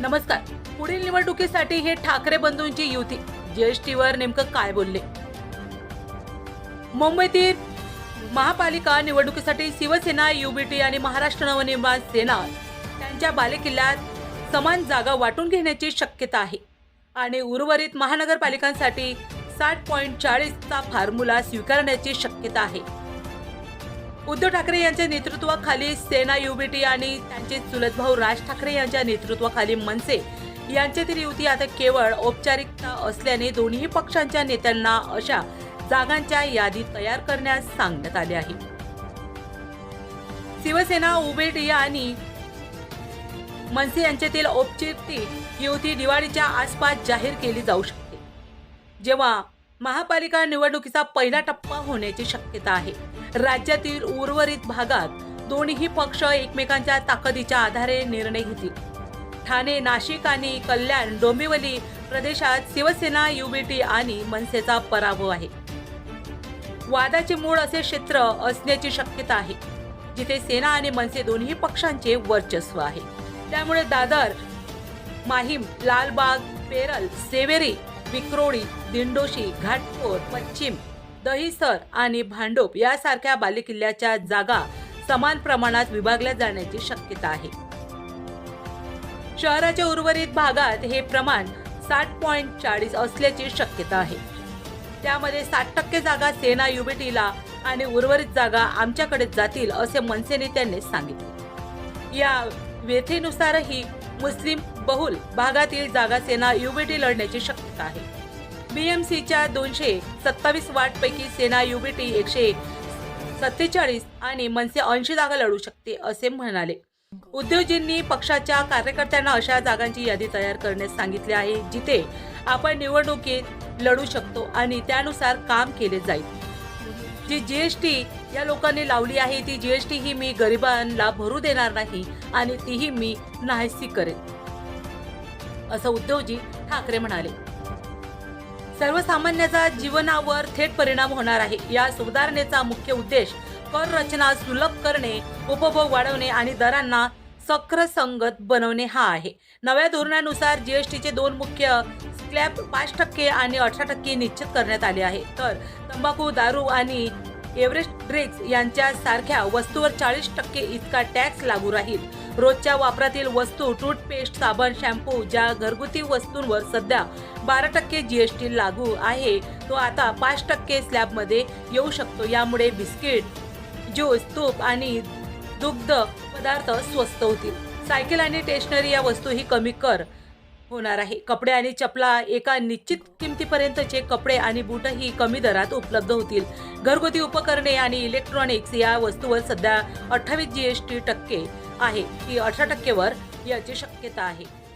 नमस्कार. पुढील निवडणुकीसाठी हे ठाकरे बंधूंची युती. जीएसटीवर नेमकं काय बोलले? मुंबईतील महापालिका निवडणुकीसाठी शिवसेना युबीटी आणि महाराष्ट्र नवनिर्माण सेना त्यांच्या बालेकिल्ल्यात समान जागा वाटून घेण्याची शक्यता आहे. आणि उर्वरित महानगरपालिकांसाठी साठ पॉईंट चाळीसचा फॉर्म्युला स्वीकारण्याची शक्यता आहे. उद्धव ठाकरे यांच्या नेतृत्वाखाली सेना युबीटी आणि त्यांचे चुलत भाऊ राज ठाकरे यांच्या नेतृत्वाखाली मनसे यांच्यातील युती आता केवळ औपचारिकता असल्याने दोन्ही पक्षांच्या नेत्यांना अशा जागांच्या यादी तयार करण्यास सांगण्यात आले आहे. शिवसेना उबेटी आणि मनसे यांच्यातील औपचारिक युती दिवाळीच्या आसपास जाहीर केली जाऊ शकते. जेव्हा महापालिका निवडणुकीचा पहिला टप्पा होण्याची शक्यता आहे. राज्यातील उर्वरित भागात दोन्ही पक्ष एकमेकांच्या ताकदीच्या आधारे निर्णय घेतील. ठाणे नाशिक आणि कल्याण डोंबिवली प्रदेशात शिवसेना युबीटी आणि मनसेचा पराभव आहे. वादाचे मूळ असे क्षेत्र असण्याची शक्यता आहे जिथे सेना आणि मनसे दोन्ही पक्षांचे वर्चस्व आहे. त्यामुळे दादर माहीम लालबाग पेरल सेवेरी विक्रोळी दिंडोशी घाटकोर पश्चिम दहिसर आणि भांडोप यासारख्या बालेकिल्ल्याच्या जागा समान प्रमाणात विभागल्या जाण्याची शक्यता आहे. शहराच्या उर्वरित भागात हे प्रमाण साठ पॉईंट चाळीस असल्याची शक्यता आहे. त्यामध्ये साठ टक्के जागा सेना युबीटीला आणि उर्वरित जागा आमच्याकडे जातील असे मनसे नेत्यांनी सांगितले. या व्यथेनुसारही मुस्लिम बहुल भागातील जागा सेना युबीटी लढण्याची शक्यता आहे. बीएमसीच्या दोनशे सत्तावीस वाटपैकी सेना युबीटी एकशे सत्तेचाळीस आणि मनसे ऐंशी जागा लढू शकते असे म्हणाले. उद्योजींनी पक्षाच्या कार्यकर्त्यांना अशा जागांची यादी तयार करण्यास सांगितले आहे जिथे आपण निवडणुकीत लढू शकतो आणि त्यानुसार काम केले जाईल. जी जीएसटी या लोकांनी लावली आहे ती जीएसटी ही मी गरिबांना भरू देणार नाही आणि तीही मी नाहीसी करेन असं उद्धवजी ठाकरे म्हणाले. सर्वसामान्याचा जीवनावर थेट परिणाम होणार आहे. या सुधारणेचा मुख्य उद्देश कर रचना सुलभ करणे उपभोग वाढवणे आणि दरांना सक्र-संगत बनवणे हा आहे. नव्या धोरणानुसार जीएसटीचे दोन मुख्य स्लॅब पाच टक्के आणि अठरा टक्के निश्चित करण्यात आले आहे. तर तंबाखू दारू आणि एव्हरेस्ट ड्रिंक्स यांच्या सारख्या वस्तूवर चाळीस टक्के इतका टॅक्स लागू राहील. रोजच्या वापरातील वस्तू टूथपेस्ट साबण शॅम्पू ज्या घरगुती वस्तूंवर सध्या बारा टक्के जीएसटी लागू आहे तो आता पाच टक्के स्लॅबमध्ये येऊ शकतो. यामुळे बिस्किट ज्यूस तूप आणि दुग्ध पदार्थ स्वस्त होतील. सायकल आणि स्टेशनरी या वस्तूही कमी कर. होणार आहे. कपडे आणि चपला एका निश्चित किमतीपर्यंतचे कपडे आणि बूटही कमी दरात उपलब्ध होतील. घरगुती उपकरणे आणि इलेक्ट्रॉनिक्स या वस्तूवर सध्या अठ्ठावीस जी एस टी टक्के आहे. ही अठरा टक्केवर याची शक्यता आहे.